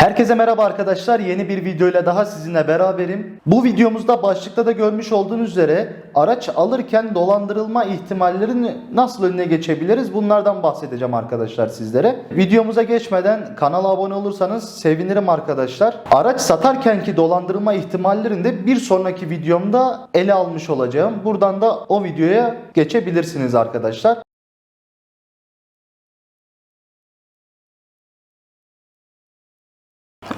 Herkese merhaba arkadaşlar. Yeni bir videoyla daha sizinle beraberim. Bu videomuzda başlıkta da görmüş olduğunuz üzere araç alırken dolandırılma ihtimallerini nasıl önüne geçebiliriz? Bunlardan bahsedeceğim arkadaşlar sizlere. Videomuza geçmeden kanala abone olursanız sevinirim arkadaşlar. Araç satarkenki dolandırılma ihtimallerini de bir sonraki videomda ele almış olacağım. Buradan da o videoya geçebilirsiniz arkadaşlar.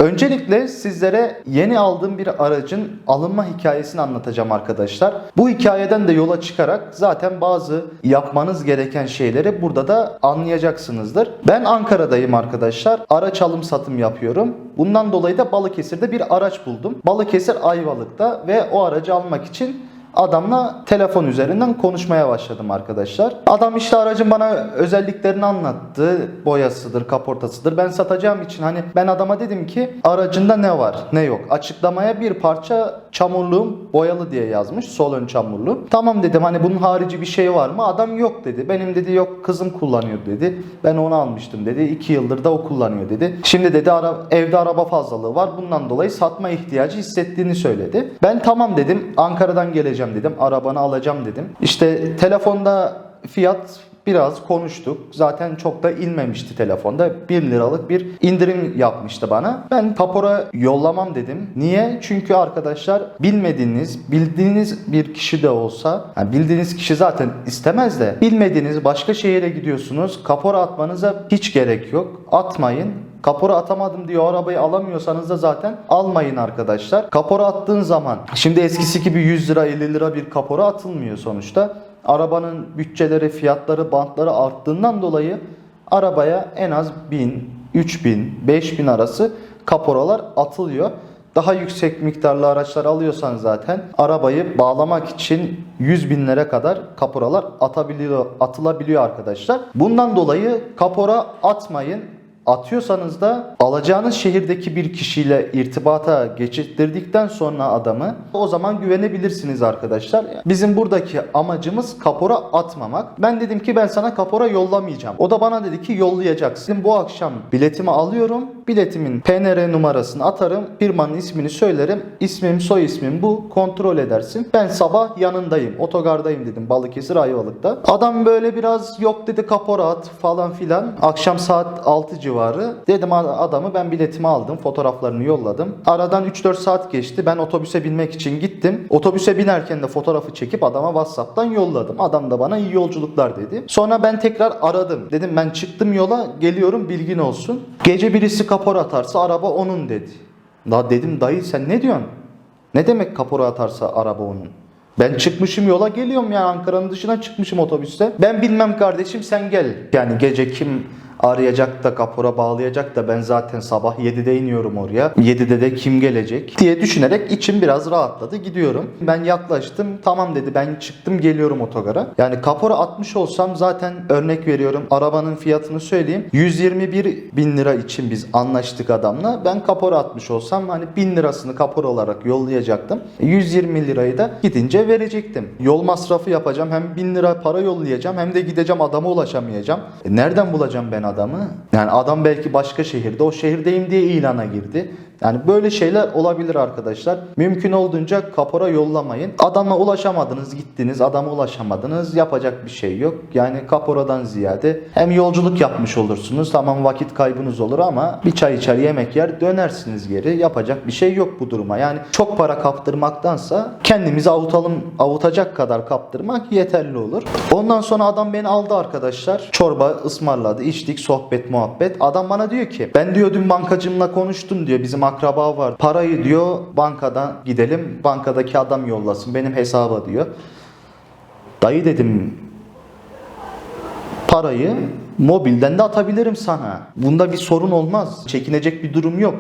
Öncelikle sizlere yeni aldığım bir aracın alınma hikayesini anlatacağım arkadaşlar. Bu hikayeden de yola çıkarak zaten bazı yapmanız gereken şeyleri burada da anlayacaksınızdır. Ben Ankara'dayım arkadaşlar. Araç alım satım yapıyorum. Bundan dolayı da Balıkesir'de bir araç buldum. Balıkesir Ayvalık'ta ve o aracı almak için Adamla telefon üzerinden konuşmaya başladım arkadaşlar. Adam işte aracın bana özelliklerini anlattı. Boyasıdır, kaportasıdır. Ben satacağım için hani ben adama dedim ki aracında ne var, ne yok. Açıklamaya bir parça çamurluğum boyalı diye yazmış. Sol ön çamurluğum. Tamam dedim hani bunun harici bir şey var mı? Adam yok dedi. Benim dedi yok kızım kullanıyor dedi. Ben onu almıştım dedi. 2 yıldır da o kullanıyor dedi. Şimdi dedi ara, evde araba fazlalığı var. Bundan dolayı satma ihtiyacı hissettiğini söyledi. Ben tamam dedim. Ankara'dan geleceğim dedim. Arabanı alacağım dedim. İşte telefonda fiyat biraz konuştuk. Zaten çok da inmemişti telefonda. 1 liralık bir indirim yapmıştı bana. Ben kapora yollamam dedim. Niye? Çünkü arkadaşlar bilmediğiniz, bildiğiniz bir kişi de olsa, yani bildiğiniz kişi zaten istemez de bilmediğiniz başka şehire gidiyorsunuz. Kapora atmanıza hiç gerek yok. Atmayın. Kapora atamadım diye o arabayı alamıyorsanız da zaten almayın arkadaşlar. Kapora attığın zaman şimdi eskisi gibi 100 lira 50 lira bir kapora atılmıyor sonuçta. Arabanın bütçeleri, fiyatları, bantları arttığından dolayı arabaya en az 1000, 3000, 5000 arası kaporalar atılıyor. Daha yüksek miktarlı araçlar alıyorsan zaten arabayı bağlamak için 100 binlere kadar kaporalar atabiliyor, atılabiliyor arkadaşlar. Bundan dolayı kapora atmayın. Atıyorsanız da alacağınız şehirdeki bir kişiyle irtibata geçirttirdikten sonra adamı o zaman güvenebilirsiniz arkadaşlar. Bizim buradaki amacımız kapora atmamak. Ben dedim ki ben sana kapora yollamayacağım. O da bana dedi ki yollayacaksın. Bu akşam biletimi alıyorum. Biletimin PNR numarasını atarım. Firmanın ismini söylerim. İsmim soy ismim bu. Kontrol edersin. Ben sabah yanındayım. Otogardayım dedim Balıkesir Ayvalık'ta. Adam böyle biraz yok dedi kapora at falan filan. Akşam saat 6 civarı. Dedim adamı ben biletimi aldım. Fotoğraflarını yolladım. Aradan 3-4 saat geçti. Ben otobüse binmek için gittim. Otobüse binerken de fotoğrafı çekip adama WhatsApp'tan yolladım. Adam da bana iyi yolculuklar dedi. Sonra ben tekrar aradım. Dedim ben çıktım yola geliyorum bilgin olsun. Gece birisi kapora atarsa araba onun dedi. La dedim dayı sen ne diyorsun? Ne demek kapora atarsa araba onun? Ben çıkmışım yola geliyorum ya Ankara'nın dışına çıkmışım otobüste. Ben bilmem kardeşim sen gel. Yani gece kim arayacak da kapora bağlayacak da ben zaten sabah 7'de iniyorum oraya. 7'de de kim gelecek diye düşünerek içim biraz rahatladı gidiyorum. Ben yaklaştım tamam dedi ben çıktım geliyorum otogara. Yani kapora atmış olsam zaten örnek veriyorum arabanın fiyatını söyleyeyim. 121 bin lira için biz anlaştık adamla. Ben kapora atmış olsam hani 1000 lirasını kapora olarak yollayacaktım. 120 lirayı da gidince verecektim. Yol masrafı yapacağım hem 1000 lira para yollayacağım hem de gideceğim adama ulaşamayacağım. E nereden bulacağım ben adamı? Yani adam belki başka şehirde o şehirdeyim diye ilana girdi. Yani böyle şeyler olabilir arkadaşlar. Mümkün olduğunca kapora yollamayın. Adama ulaşamadınız, gittiniz, adama ulaşamadınız. Yapacak bir şey yok. Yani kaporadan ziyade hem yolculuk yapmış olursunuz. Tamam vakit kaybınız olur ama bir çay içer, yemek yer, dönersiniz geri. Yapacak bir şey yok bu duruma. Yani çok para kaptırmaktansa kendimizi avutalım, avutacak kadar kaptırmak yeterli olur. Ondan sonra adam beni aldı arkadaşlar. Çorba ısmarladı, içtik, sohbet, muhabbet. Adam bana diyor ki ben diyor dün bankacımla konuştum diyor. Bizim akraba var. Parayı diyor bankadan gidelim. Bankadaki adam yollasın benim hesaba diyor. Dayı dedim parayı mobilden de atabilirim sana. Bunda bir sorun olmaz. Çekinecek bir durum yok.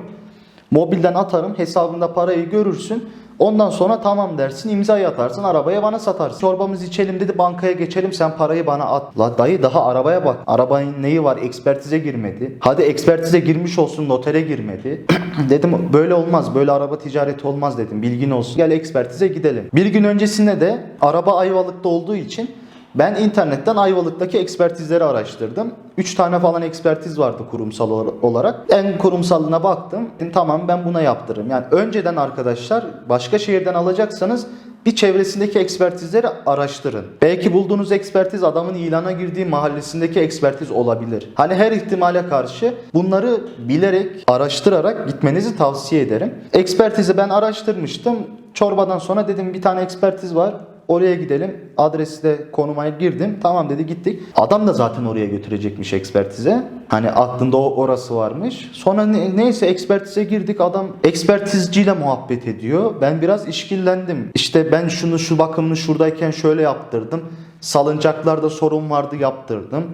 Mobilden atarım hesabında parayı görürsün. Ondan sonra tamam dersin imzayı atarsın arabaya bana satarsın. Çorbamızı içelim dedi bankaya geçelim sen parayı bana at. La dayı daha arabaya bak. Arabanın neyi var ekspertize girmedi. Hadi ekspertize girmiş olsun notere girmedi. dedim böyle olmaz böyle araba ticareti olmaz dedim bilgin olsun. Gel ekspertize gidelim. Bir gün öncesinde de araba Ayvalık'ta olduğu için Ben internetten Ayvalık'taki ekspertizleri araştırdım. 3 tane falan ekspertiz vardı kurumsal olarak. En kurumsalına baktım. Tamam ben buna yaptırırım. Yani önceden arkadaşlar başka şehirden alacaksanız bir çevresindeki ekspertizleri araştırın. Belki bulduğunuz ekspertiz adamın ilana girdiği mahallesindeki ekspertiz olabilir. Hani her ihtimale karşı bunları bilerek, araştırarak gitmenizi tavsiye ederim. Ekspertizi ben araştırmıştım. Çorbadan sonra dedim bir tane ekspertiz var. Oraya gidelim. Adresle konumaya girdim. Tamam dedi gittik. Adam da zaten oraya götürecekmiş ekspertize. Hani aklında o orası varmış. Sonra ne- neyse ekspertize girdik. Adam ekspertizciyle muhabbet ediyor. Ben biraz işkillendim. İşte ben şunu şu bakımını şuradayken şöyle yaptırdım. Salıncaklarda sorun vardı yaptırdım.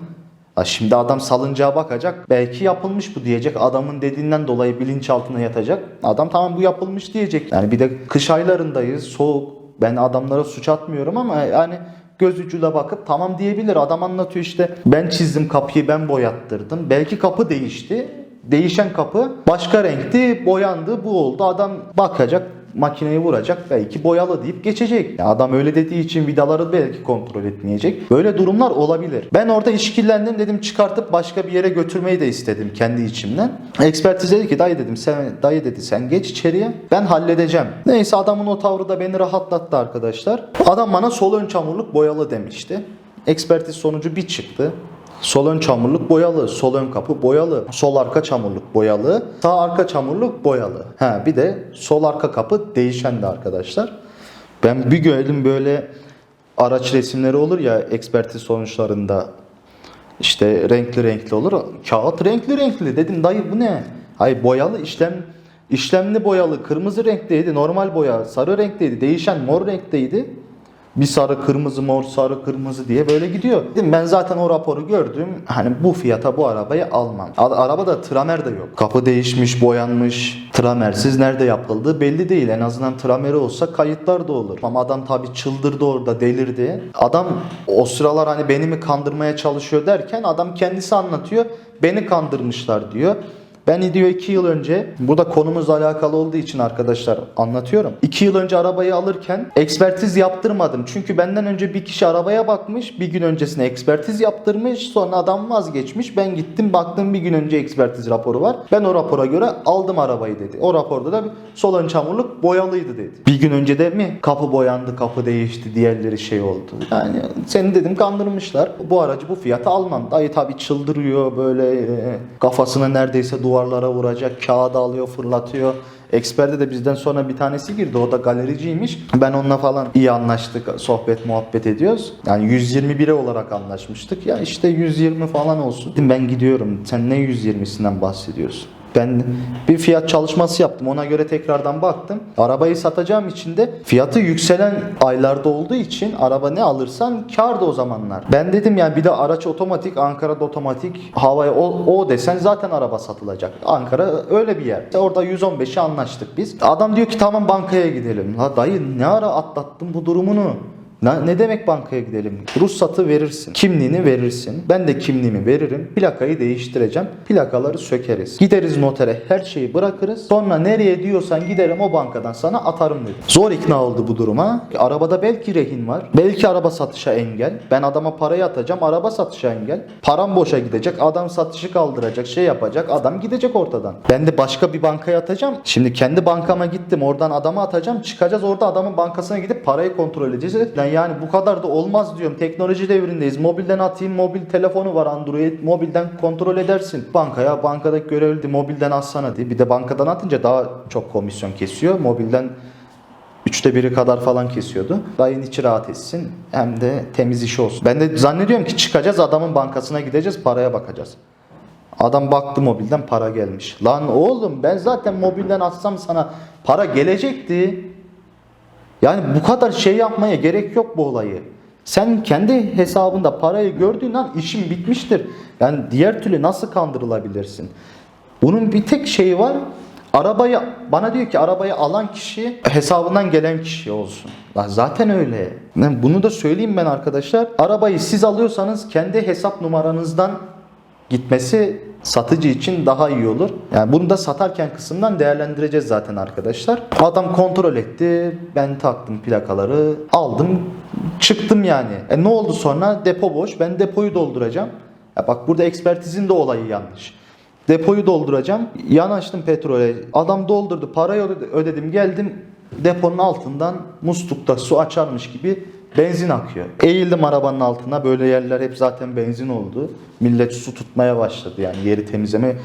Şimdi adam salıncağa bakacak. Belki yapılmış bu diyecek. Adamın dediğinden dolayı bilinçaltına yatacak. Adam tamam bu yapılmış diyecek. Yani bir de kış aylarındayız. Soğuk. Ben adamlara suç atmıyorum ama yani göz ucuyla bakıp tamam diyebilir. Adam anlatıyor işte ben çizdim kapıyı ben boyattırdım. Belki kapı değişti. Değişen kapı başka renkti, boyandı, bu oldu. Adam bakacak, makineyi vuracak, belki boyalı deyip geçecek. Adam öyle dediği için vidaları belki kontrol etmeyecek. Böyle durumlar olabilir. Ben orada işkillendim dedim çıkartıp başka bir yere götürmeyi de istedim kendi içimden. Ekspertiz dedi ki dayı dedim sen dayı dedi sen geç içeriye ben halledeceğim. Neyse adamın o tavrı da beni rahatlattı arkadaşlar. Adam bana sol ön çamurluk boyalı demişti. Ekspertiz sonucu bir çıktı. Sol ön çamurluk boyalı, sol ön kapı boyalı, sol arka çamurluk boyalı, sağ arka çamurluk boyalı. Ha bir de sol arka kapı değişen de arkadaşlar. Ben bir gördüm böyle araç resimleri olur ya ekspertiz sonuçlarında işte renkli renkli olur. Kağıt renkli renkli. Dedim dayı bu ne? Hayır boyalı işlem işlemli boyalı kırmızı renkteydi. Normal boya sarı renkteydi. Değişen mor renkteydi. Bir sarı kırmızı mor sarı kırmızı diye böyle gidiyor. Ben zaten o raporu gördüm. Hani bu fiyata bu arabayı almam. A- Arabada tramer de yok. Kapı değişmiş, boyanmış. Tramersiz nerede yapıldığı belli değil. En azından trameri olsa kayıtlar da olur. Ama adam tabii çıldırdı orada delirdi. Adam o sıralar hani beni mi kandırmaya çalışıyor derken adam kendisi anlatıyor. Beni kandırmışlar diyor. Ben diyor 2 yıl önce burada konumuzla alakalı olduğu için arkadaşlar anlatıyorum. 2 yıl önce arabayı alırken ekspertiz yaptırmadım. Çünkü benden önce bir kişi arabaya bakmış. Bir gün öncesine ekspertiz yaptırmış. Sonra adam vazgeçmiş. Ben gittim baktım bir gün önce ekspertiz raporu var. Ben o rapora göre aldım arabayı dedi. O raporda da sol ön çamurluk boyalıydı dedi. Bir gün önce de mi kapı boyandı kapı değişti diğerleri şey oldu. Yani seni dedim kandırmışlar. Bu aracı bu fiyata almam. Dayı tabi çıldırıyor böyle e, kafasına neredeyse duvarlara vuracak. Kağıdı alıyor fırlatıyor. Eksperde de bizden sonra bir tanesi girdi. O da galericiymiş. Ben onunla falan iyi anlaştık. Sohbet muhabbet ediyoruz. Yani 121'e olarak anlaşmıştık. Ya işte 120 falan olsun. Ben gidiyorum. Sen ne 120'sinden bahsediyorsun? Ben bir fiyat çalışması yaptım. Ona göre tekrardan baktım. Arabayı satacağım için de fiyatı yükselen aylarda olduğu için araba ne alırsan kar da o zamanlar. Ben dedim yani bir de araç otomatik, Ankara'da otomatik, havaya o, o desen zaten araba satılacak. Ankara öyle bir yer. İşte Orada 115'e anlaştık biz. Adam diyor ki tamam bankaya gidelim. La dayı ne ara atlattın bu durumunu? Ne, ne demek bankaya gidelim? Ruhsatı verirsin. Kimliğini verirsin. Ben de kimliğimi veririm. Plakayı değiştireceğim. Plakaları sökeriz. Gideriz notere her şeyi bırakırız. Sonra nereye diyorsan giderim o bankadan sana atarım dedi. Zor ikna oldu bu duruma. Arabada belki rehin var. Belki araba satışa engel. Ben adama parayı atacağım. Araba satışa engel. Param boşa gidecek. Adam satışı kaldıracak. Şey yapacak. Adam gidecek ortadan. Ben de başka bir bankaya atacağım. Şimdi kendi bankama gittim. Oradan adama atacağım. Çıkacağız orada adamın bankasına gidip parayı kontrol edeceğiz. Yani, yani bu kadar da olmaz diyorum. Teknoloji devrindeyiz. Mobilden atayım. Mobil telefonu var Android. Mobilden kontrol edersin. Bankaya bankadaki görevli de mobilden atsana diye. Bir de bankadan atınca daha çok komisyon kesiyor. Mobilden Üçte biri kadar falan kesiyordu. Dayın içi rahat etsin. Hem de temiz iş olsun. Ben de zannediyorum ki çıkacağız adamın bankasına gideceğiz paraya bakacağız. Adam baktı mobilden para gelmiş. Lan oğlum ben zaten mobilden atsam sana para gelecekti. Yani bu kadar şey yapmaya gerek yok bu olayı. Sen kendi hesabında parayı gördüğün an işin bitmiştir. Yani diğer türlü nasıl kandırılabilirsin? Bunun bir tek şeyi var. Arabayı bana diyor ki arabayı alan kişi hesabından gelen kişi olsun. Lan zaten öyle. Yani bunu da söyleyeyim ben arkadaşlar. Arabayı siz alıyorsanız kendi hesap numaranızdan gitmesi satıcı için daha iyi olur. Yani bunu da satarken kısımdan değerlendireceğiz zaten arkadaşlar. Adam kontrol etti. Ben taktım plakaları. Aldım. Çıktım yani. E ne oldu sonra? Depo boş. Ben depoyu dolduracağım. Ya bak burada ekspertizin de olayı yanlış. Depoyu dolduracağım. Yanaştım petrole. Adam doldurdu. Parayı öde- ödedim. Geldim deponun altından muslukta su açarmış gibi benzin akıyor. Eğildim arabanın altına. Böyle yerler hep zaten benzin oldu. Millet su tutmaya başladı yani yeri temizleme.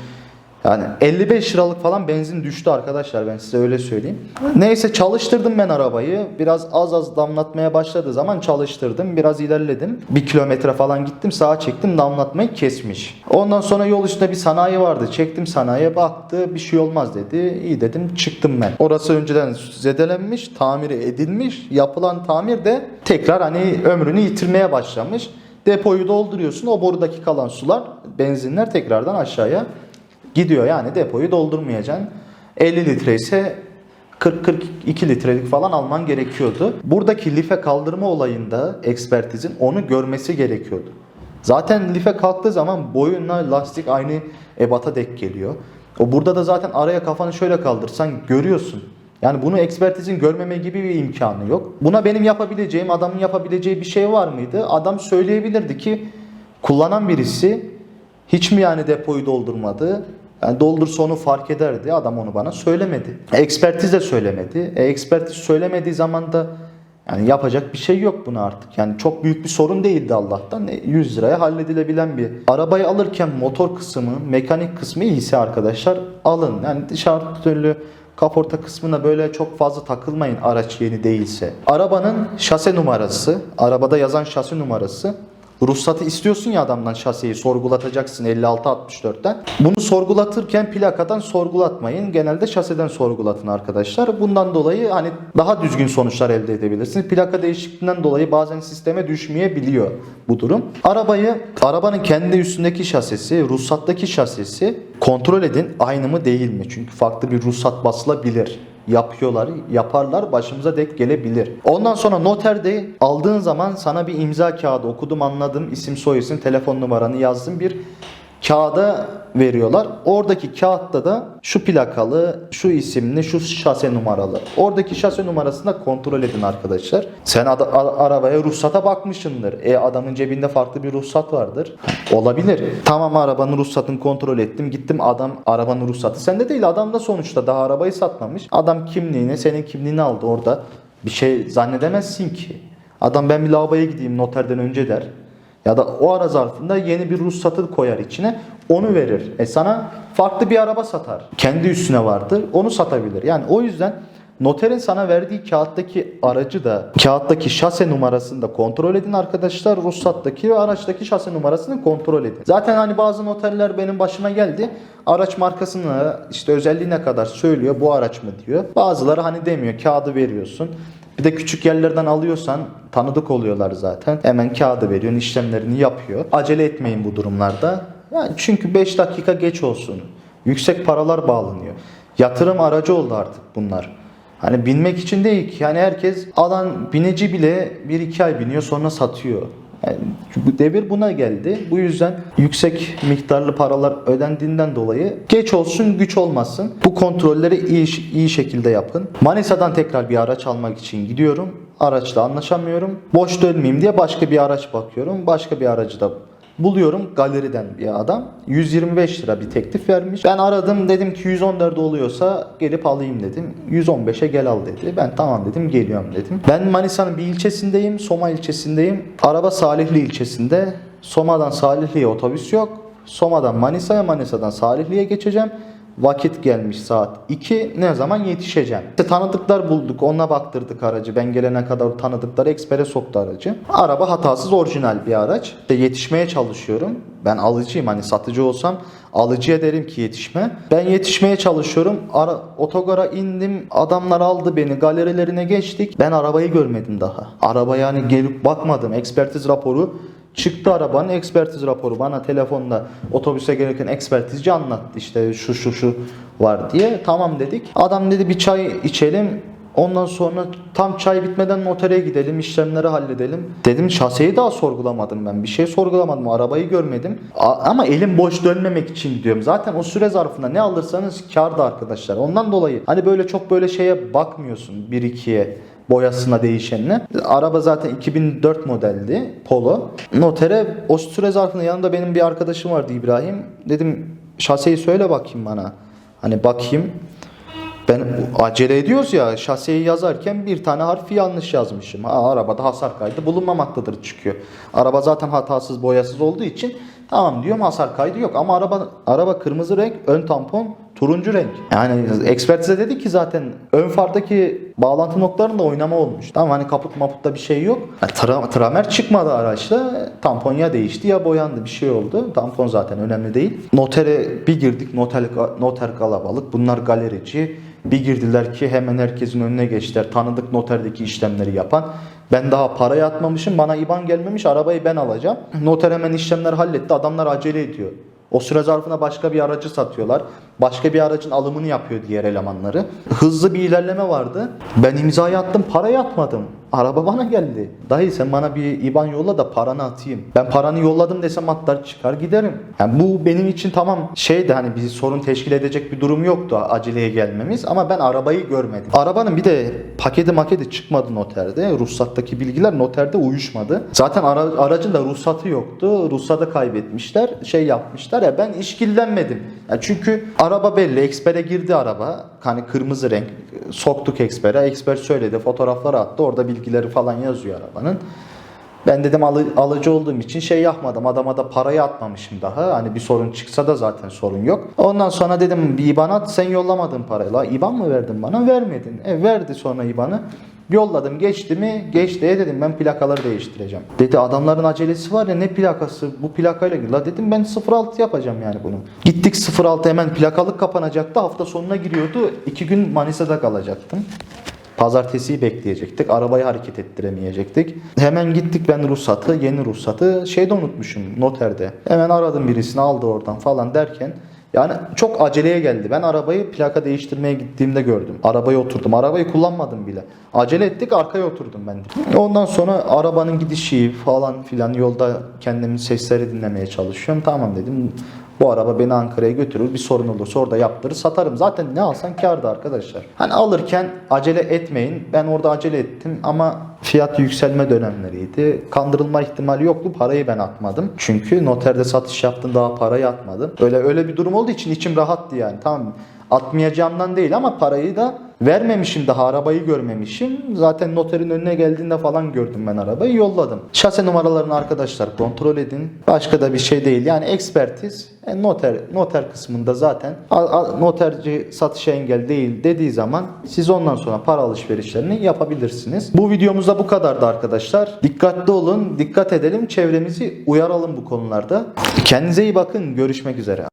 Yani 55 liralık falan benzin düştü arkadaşlar ben size öyle söyleyeyim. Neyse çalıştırdım ben arabayı. Biraz az az damlatmaya başladığı zaman çalıştırdım. Biraz ilerledim. Bir kilometre falan gittim sağa çektim damlatmayı kesmiş. Ondan sonra yol üstünde bir sanayi vardı. Çektim sanayiye baktı bir şey olmaz dedi. İyi dedim çıktım ben. Orası önceden zedelenmiş, tamiri edilmiş. Yapılan tamir de tekrar hani ömrünü yitirmeye başlamış. Depoyu dolduruyorsun. O borudaki kalan sular, benzinler tekrardan aşağıya gidiyor. Yani depoyu doldurmayacaksın. 50 litre ise 40-42 litrelik falan alman gerekiyordu. Buradaki life kaldırma olayında ekspertizin onu görmesi gerekiyordu. Zaten life kalktığı zaman boyunla lastik aynı ebata dek geliyor. O burada da zaten araya kafanı şöyle kaldırsan görüyorsun. Yani bunu ekspertizin görmeme gibi bir imkanı yok. Buna benim yapabileceğim, adamın yapabileceği bir şey var mıydı? Adam söyleyebilirdi ki kullanan birisi hiç mi yani depoyu doldurmadı? Yani doldursa onu fark ederdi. Adam onu bana söylemedi. E, Ekspertiz de söylemedi. E, ekspertiz söylemediği zaman da yani yapacak bir şey yok buna artık. Yani çok büyük bir sorun değildi Allah'tan. E, 100 liraya halledilebilen bir. Arabayı alırken motor kısmı, mekanik kısmı iyiyse arkadaşlar alın. Yani dışarı türlü kaporta kısmına böyle çok fazla takılmayın araç yeni değilse. Arabanın şase numarası, arabada yazan şase numarası Ruhsatı istiyorsun ya adamdan şaseyi sorgulatacaksın 56-64'ten. Bunu sorgulatırken plakadan sorgulatmayın. Genelde şaseden sorgulatın arkadaşlar. Bundan dolayı hani daha düzgün sonuçlar elde edebilirsiniz. Plaka değişikliğinden dolayı bazen sisteme düşmeyebiliyor bu durum. Arabayı, arabanın kendi üstündeki şasisi, ruhsattaki şasisi kontrol edin aynı mı değil mi? Çünkü farklı bir ruhsat basılabilir yapıyorlar, yaparlar başımıza dek gelebilir. Ondan sonra noterde aldığın zaman sana bir imza kağıdı okudum anladım isim soy isim telefon numaranı yazdım bir kağıda veriyorlar. Oradaki kağıtta da şu plakalı, şu isimli, şu şase numaralı. Oradaki şase numarasını da kontrol edin arkadaşlar. Sen arabaya ruhsata bakmışsındır. E adamın cebinde farklı bir ruhsat vardır. Olabilir. Tamam arabanın ruhsatını kontrol ettim. Gittim adam arabanın ruhsatı sende değil. Adam da sonuçta daha arabayı satmamış. Adam kimliğini, senin kimliğini aldı orada. Bir şey zannedemezsin ki. Adam ben bir lavaboya gideyim noterden önce der. Ya da o ara zarfında yeni bir ruhsatı koyar içine. Onu verir. E sana farklı bir araba satar. Kendi üstüne vardır. Onu satabilir. Yani o yüzden noterin sana verdiği kağıttaki aracı da kağıttaki şase numarasını da kontrol edin arkadaşlar. Ruhsattaki ve araçtaki şase numarasını kontrol edin. Zaten hani bazı noterler benim başıma geldi. Araç markasını işte özelliğine kadar söylüyor. Bu araç mı diyor. Bazıları hani demiyor. Kağıdı veriyorsun. Bir de küçük yerlerden alıyorsan tanıdık oluyorlar zaten. Hemen kağıdı veriyorsun, işlemlerini yapıyor. Acele etmeyin bu durumlarda. Yani çünkü 5 dakika geç olsun. Yüksek paralar bağlanıyor. Yatırım aracı oldu artık bunlar. Hani binmek için değil ki. Yani herkes alan bineci bile 1-2 ay biniyor sonra satıyor. Yani bu devir buna geldi. Bu yüzden yüksek miktarlı paralar ödendiğinden dolayı geç olsun güç olmasın. Bu kontrolleri iyi, iyi şekilde yapın. Manisa'dan tekrar bir araç almak için gidiyorum. Araçla anlaşamıyorum. Boş dönmeyeyim diye başka bir araç bakıyorum. Başka bir aracı da Buluyorum galeriden bir adam. 125 lira bir teklif vermiş. Ben aradım dedim ki 114 oluyorsa gelip alayım dedim. 115'e gel al dedi. Ben tamam dedim geliyorum dedim. Ben Manisa'nın bir ilçesindeyim. Soma ilçesindeyim. Araba Salihli ilçesinde. Soma'dan Salihli'ye otobüs yok. Soma'dan Manisa'ya, Manisa'dan Salihli'ye geçeceğim. Vakit gelmiş saat 2. Ne zaman yetişeceğim? İşte tanıdıklar bulduk. Onunla baktırdık aracı. Ben gelene kadar tanıdıklar ekspere soktu aracı. Araba hatasız orijinal bir araç. İşte yetişmeye çalışıyorum. Ben alıcıyım. Hani satıcı olsam alıcıya derim ki yetişme. Ben yetişmeye çalışıyorum. Ara, otogara indim. Adamlar aldı beni. Galerilerine geçtik. Ben arabayı görmedim daha. Araba yani gelip bakmadım. Ekspertiz raporu Çıktı arabanın ekspertiz raporu bana telefonda otobüse gelirken ekspertizci anlattı işte şu şu şu var diye. Tamam dedik. Adam dedi bir çay içelim. Ondan sonra tam çay bitmeden notere gidelim, işlemleri halledelim. Dedim şaseyi daha sorgulamadım ben. Bir şey sorgulamadım. Arabayı görmedim. A- ama elim boş dönmemek için gidiyorum. Zaten o süre zarfında ne alırsanız kârdı arkadaşlar. Ondan dolayı hani böyle çok böyle şeye bakmıyorsun 1-2'ye. Boyasına değişenine. Araba zaten 2004 modeldi Polo. Notere o süre zarfında yanında benim bir arkadaşım vardı İbrahim. Dedim şaseyi söyle bakayım bana. Hani bakayım. Ben acele ediyoruz ya şaseyi yazarken bir tane harfi yanlış yazmışım. Ha, arabada hasar kaydı bulunmamaktadır çıkıyor. Araba zaten hatasız boyasız olduğu için tamam diyorum hasar kaydı yok. Ama araba araba kırmızı renk ön tampon turuncu renk. Yani ekspertize dedi ki zaten ön fardaki bağlantı noktalarında oynama olmuş. Tamam hani kaput maputta bir şey yok. Yani tra- tramer çıkmadı araçta. Tampon ya değişti ya boyandı bir şey oldu. Tampon zaten önemli değil. Notere bir girdik noter, noter kalabalık. Bunlar galerici. Bir girdiler ki hemen herkesin önüne geçtiler. Tanıdık noterdeki işlemleri yapan. Ben daha parayı atmamışım. Bana IBAN gelmemiş. Arabayı ben alacağım. Noter hemen işlemler halletti. Adamlar acele ediyor. O süre zarfına başka bir aracı satıyorlar. Başka bir aracın alımını yapıyor diğer elemanları. Hızlı bir ilerleme vardı. Ben imzayı attım, parayı atmadım. Araba bana geldi. Dayı sen bana bir IBAN yolla da paranı atayım. Ben paranı yolladım desem atlar çıkar giderim. Yani bu benim için tamam şeydi hani bir sorun teşkil edecek bir durum yoktu aceleye gelmemiz ama ben arabayı görmedim. Arabanın bir de paketi maketi çıkmadı noterde. Ruhsattaki bilgiler noterde uyuşmadı. Zaten ara- aracın da ruhsatı yoktu. Ruhsatı kaybetmişler. Şey yapmışlar ya ben işkillenmedim. Yani çünkü araba belli. Eksper'e girdi araba. Hani kırmızı renk. Soktuk Eksper'e. Eksper söyledi. Fotoğrafları attı. Orada bilgileri falan yazıyor arabanın. Ben dedim alı- alıcı olduğum için şey yapmadım. Adama da parayı atmamışım daha. Hani bir sorun çıksa da zaten sorun yok. Ondan sonra dedim bir IBAN at sen yollamadın parayı. La IBAN mı verdin bana? Vermedin. E verdi sonra IBAN'ı. Yolladım geçti mi? Geçti. E dedim ben plakaları değiştireceğim. Dedi adamların acelesi var ya ne plakası? Bu plakayla gir. La dedim ben 06 yapacağım yani bunu. Gittik 06 hemen plakalık kapanacaktı. Hafta sonuna giriyordu. İki gün Manisa'da kalacaktım. Pazartesiyi bekleyecektik. Arabayı hareket ettiremeyecektik. Hemen gittik ben ruhsatı, yeni ruhsatı şeyde unutmuşum noterde. Hemen aradım birisini aldı oradan falan derken yani çok aceleye geldi. Ben arabayı plaka değiştirmeye gittiğimde gördüm. Arabaya oturdum. Arabayı kullanmadım bile. Acele ettik arkaya oturdum ben. Ondan sonra arabanın gidişi falan filan yolda kendimin sesleri dinlemeye çalışıyorum. Tamam dedim. Bu araba beni Ankara'ya götürür. Bir sorun olursa orada yaptırır satarım. Zaten ne alsan kârdı arkadaşlar. Hani alırken acele etmeyin. Ben orada acele ettim ama fiyat yükselme dönemleriydi. Kandırılma ihtimali yoktu. Parayı ben atmadım. Çünkü noterde satış yaptım daha parayı atmadım. Öyle öyle bir durum olduğu için içim rahattı yani. Tamam atmayacağımdan değil ama parayı da vermemişim daha arabayı görmemişim. Zaten noterin önüne geldiğinde falan gördüm ben arabayı yolladım. Şase numaralarını arkadaşlar kontrol edin. Başka da bir şey değil. Yani ekspertiz e, noter noter kısmında zaten noterci satışa engel değil dediği zaman siz ondan sonra para alışverişlerini yapabilirsiniz. Bu videomuzda bu kadardı arkadaşlar. Dikkatli olun, dikkat edelim, çevremizi uyaralım bu konularda. Kendinize iyi bakın. Görüşmek üzere.